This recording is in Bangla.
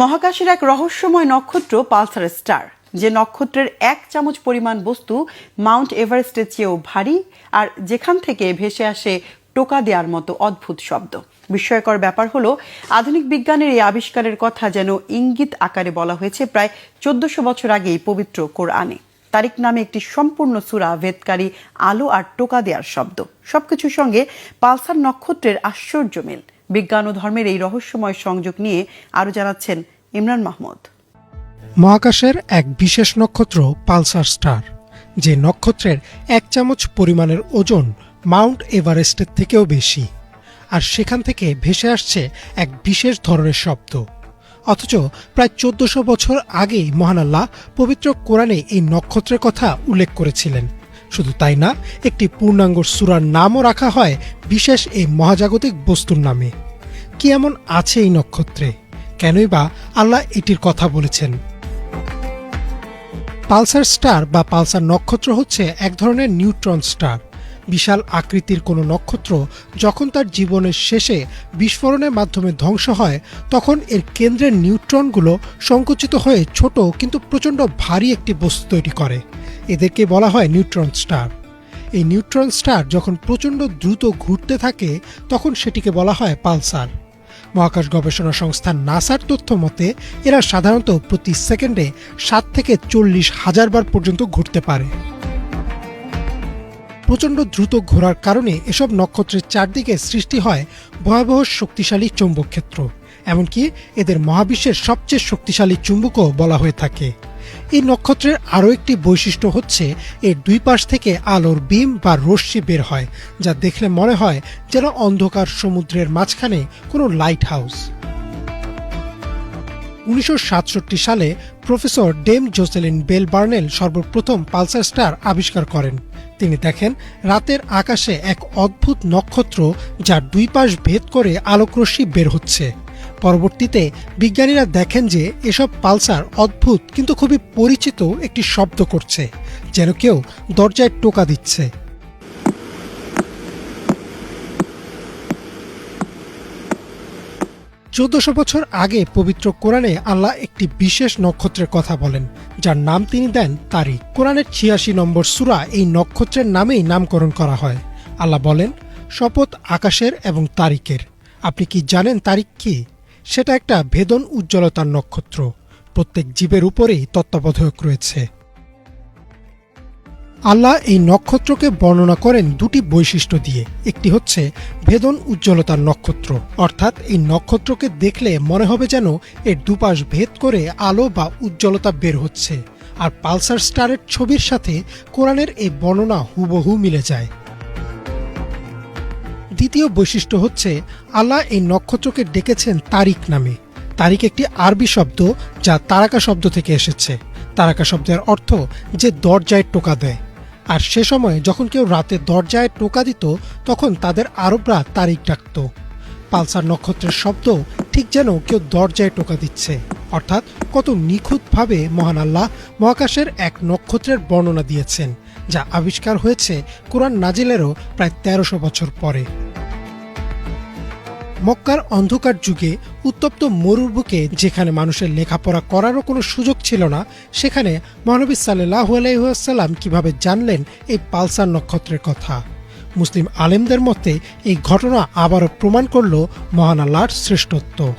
মহাকাশের এক রহস্যময় নক্ষত্র, পালসার স্টার, যে নক্ষত্রের এক চামচ পরিমাণ বস্তু মাউন্ট এভারেস্টের চেয়েও ভারী আর যেখান থেকে ভেসে আসে টোকা দেওয়ার মতো অদ্ভুত শব্দ। বিস্ময়কর ব্যাপার হলো, আধুনিক বিজ্ঞানের এই আবিষ্কারের কথা যেন ইঙ্গিত আকারে বলা হয়েছে প্রায় চোদ্দশো বছর আগেই পবিত্র কোরআনে। তারিক নামে একটি সম্পূর্ণ সুরা ভেদকারী আলো আর টোকা দেওয়ার শব্দ। সবকিছুর সঙ্গে পালসার নক্ষত্রের আশ্চর্য মিল। বিজ্ঞান ও ধর্মের এই রহস্যময় সংযোগ নিয়ে আরও জানাচ্ছেন ইমরান মাহমুদ। মহাকাশের এক বিশেষ নক্ষত্র পালসার স্টার, যে নক্ষত্রের এক চামচ পরিমাণের ওজন মাউন্ট এভারেস্টের থেকেও বেশি, আর সেখান থেকে ভেসে আসছে এক বিশেষ ধরনের শব্দ। অথচ প্রায় চোদ্দশো বছর আগেই মহান আল্লাহ পবিত্র কোরআনে এই নক্ষত্রের কথা উল্লেখ করেছিলেন। শুধু তাই না, একটি পূর্ণাঙ্গ সুরার নামও রাখা হয় বিশেষ এই মহাজাগতিক বস্তুর নামে। কি এমন আছে এই নক্ষত্রে? কেনই বা আল্লাহ এটির কথা বলেছেন। পালসার স্টার বা পালসার নক্ষত্র হচ্ছে এক ধরনের নিউট্রন স্টার। বিশাল আকৃতির কোনো নক্ষত্র যখন তার জীবনের শেষে বিস্ফোরণের মাধ্যমে ধ্বংস হয়, তখন এর কেন্দ্রের নিউট্রনগুলো সংকুচিত হয়ে ছোট কিন্তু প্রচণ্ড ভারী একটি বস্তু তৈরি করে। এদেরকে বলা হয় নিউট্রন স্টার। এই নিউট্রন স্টার যখন প্রচণ্ড দ্রুত ঘুরতে থাকে, তখন সেটিকে বলা হয় পালসার। মহাকাশ গবেষণা সংস্থা নাসার তথ্য মতে, এরা সাধারণত প্রতি সেকেন্ডে সাত থেকে চল্লিশ হাজার বার পর্যন্ত ঘুরতে পারে। প্রচণ্ড দ্রুত ঘোরার কারণে এসব নক্ষত্রের চারদিকে সৃষ্টি হয় ভয়াবহ শক্তিশালী চৌম্বক ক্ষেত্র এমনকি এদের মহাবিশ্বের সবচেয়ে শক্তিশালী চুম্বকও বলা হয়ে থাকে। এই নক্ষত্রের আরও একটি বৈশিষ্ট্য হচ্ছে, এর দুই পাশ থেকে আলোর বিম বা রশ্মি বের হয়, যা দেখলে মনে হয় যেন অন্ধকার সমুদ্রের মাঝখানে কোনো লাইট হাউস উনিশশো সাতষট্টি সালে professor Dame Jocelyn Bell Burnell সর্বপ্রথম পালসার স্টার আবিষ্কার করেন। তিনি দেখেন, রাতের আকাশে এক অদ্ভুত নক্ষত্র যার দুই পাশ ভেদ করে আলোকরশ্মি বের হচ্ছে। পরবর্তীতে বিজ্ঞানীরা দেখেন যে এসব পালসার অদ্ভুত কিন্তু খুবই পরিচিত একটি শব্দ করছে, যেন কেউ দরজায় টোকা দিচ্ছে। চোদ্দশো বছর আগে পবিত্র কোরআনে আল্লাহ একটি বিশেষ নক্ষত্রের কথা বলেন, যার নাম তিনি দেন তারিক কোরআনের ছিয়াশি নম্বর সুরা এই নক্ষত্রের নামেই নামকরণ করা হয়। আল্লাহ বলেন, শপথ আকাশের এবং তারিকের আপনি কি জানেন তারিখ কি? সেটা একটা ভেদন উজ্জ্বলতার নক্ষত্র। প্রত্যেক জীবের উপরেই তত্ত্বাবধায়ক রয়েছে। আল্লাহ এই নক্ষত্রকে বর্ণনা করেন দুটি বৈশিষ্ট্য দিয়ে। একটি হচ্ছে ভেদন উজ্জ্বলতার নক্ষত্র। অর্থাৎ এই নক্ষত্রকে দেখলে মনে হবে যেন এর দুপাশ ভেদ করে আলো বা উজ্জ্বলতা বের হচ্ছে। আর পালসার স্টারের ছবির সাথে কোরআনের এই বর্ণনা হুবহু মিলে যায়। দ্বিতীয় বৈশিষ্ট্য হচ্ছে, আল্লাহ এই নক্ষত্রকে ডেকেছেন তারিক নামে। তারিক একটি আরবি শব্দ যা তারাকা শব্দ থেকে এসেছে। তারাকা শব্দের অর্থ যে দরজায় টোকা দেয়। আর সে সময় যখন কেউ রাতে দরজায় টোকা দিত, তখন তাদের আরবরা তারিক ডাকত। পালসার নক্ষত্রের শব্দ ঠিক যেন কেউ দরজায় টোকা দিচ্ছে। অর্থাৎ কত নিখুঁতভাবে মহান আল্লাহ মহাকাশের এক নক্ষত্রের বর্ণনা দিয়েছেন, যা আবিষ্কার হয়েছে কোরআন নাজিলেরও প্রায় তেরোশো বছর পরে। মক্কার অন্ধকার যুগে উত্তপ্ত মরুর বুকে যেখানে মানুষের লেখাপড়া করারও কোনো সুযোগ ছিল না, সেখানে মহানবী সাল্লাহ আলাইসাল্লাম কীভাবে জানলেন এই পালসার নক্ষত্রের কথা? মুসলিম আলেমদের মতে এই ঘটনা আবারও প্রমাণ করল মহান আল্লাহর শ্রেষ্ঠত্ব।